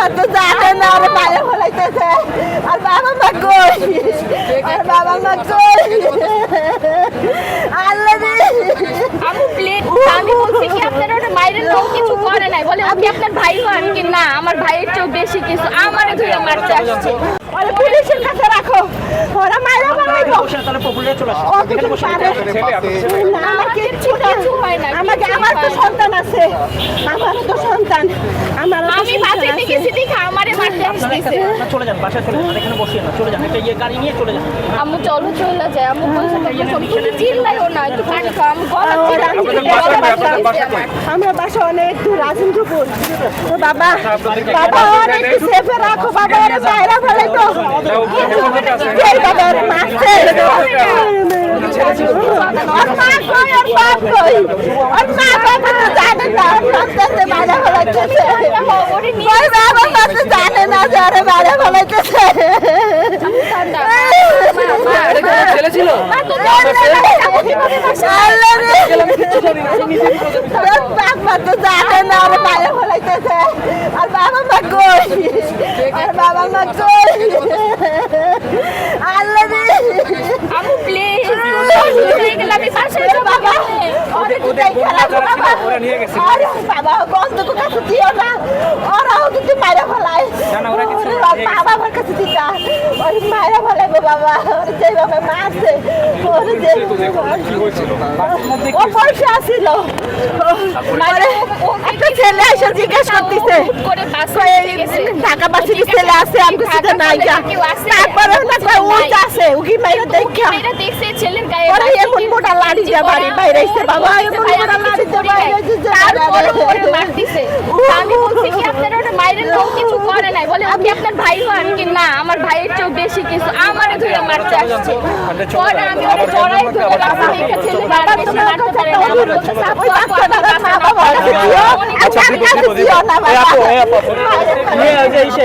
মা তো জানে না আর বাইরে ফলাইতেছে। আর বাবা মা কই? আর বাবা মা কই? আল্লাহ রে। আপু আমি বলছি কি আপনার ওটা মায়ের লোক কিছু করে নাই। বলে আপনি আপনার ভাই হন কি? না আমার ভাইয়ের চেয়েও বেশি কিছু। আমারে ধরে মারতে আসছে ওরা পুলিশের কাছে রাখো। ওরা আমার হয় আমাকে আমার তো সন্তান আছে। আমারও তো সন্তান। আমারও তো আমি সন্তান বাসায় আছে। গেছি দেখে আমারে মারতে আসতেছে। চলে যান বাসায় চলে যান এখানে বসিয়ে না চলে যান। একটা ইয়ে গাড়ি নিয়ে চলে যান। আম্মু চলো চলে যায় আম্মু বলছে তাকে সব তুমি চিল্লাইও না একটু পানি খাও। আমি গলা ওরা চিল্লাই আমরা বাসা অনেক দূর রাজেন্দ্রপুর। তো বাবা বাবা অনেক সেফে রাখো বাবা ওরা বাইরে ফেলে তো। এই বাবা ওরা মারছে। ওর মা কই ওর বাপ কই? ওর মা বাবা তো জানে না ওর ওই বাবা তো জানে না যে ওরা বাইরে ফেলাইতেছে ছেলে ছিল বাবা তো জানে না আর বাইরে ফলাইতেছে আর বাবা মা কই আর বাবা মা কই আল্লাহ রে আম্মু প্লিজ হয়ে গেলে আমি বাসায় ওরে যাব বাবা ওরে কোথায় খেলা গো বাবা ওরা নিয়ে গেছে। আরে বাবা বন্ধ তো কাছে দিও না ওরাও কিন্তু মাইরা ফেলায় বাবা আমার মানে ছেলে এসে জিজ্ঞেস করতেছে ঢাকা বাসে ছেলে আছে আমি কিছু নাই তারপরে উঠ আছে উকি মাইরা দেখা মেয়েরা দেখছে ছেলের গায়ে মোটা লাড়ি দিয়ে বাড়ি বাইরে এসে বাবা এমন মোটা লাড়ি দিয়ে বাইরে এসে যে তারপরেও ওরা মারতিছে আমি বলছি কি আপনার ওটা মায়ের লোক কিছু করে নাই বলে আপনি আপনার ভাই হন কি না আমার ভাইয়ের চেয়েও বেশি কিছু আমারে ধরে মারতে আসছে পরে আমি ওরা জড়াই ধরে রাখছি দেখে ছেলে বাবা তুমি মারতে পারে না আমার বলছে আপু আপু আমার বাবা বাবা আচ্ছা আমি কাছে দিও না বাবা নিয়ে ওই যে ইসে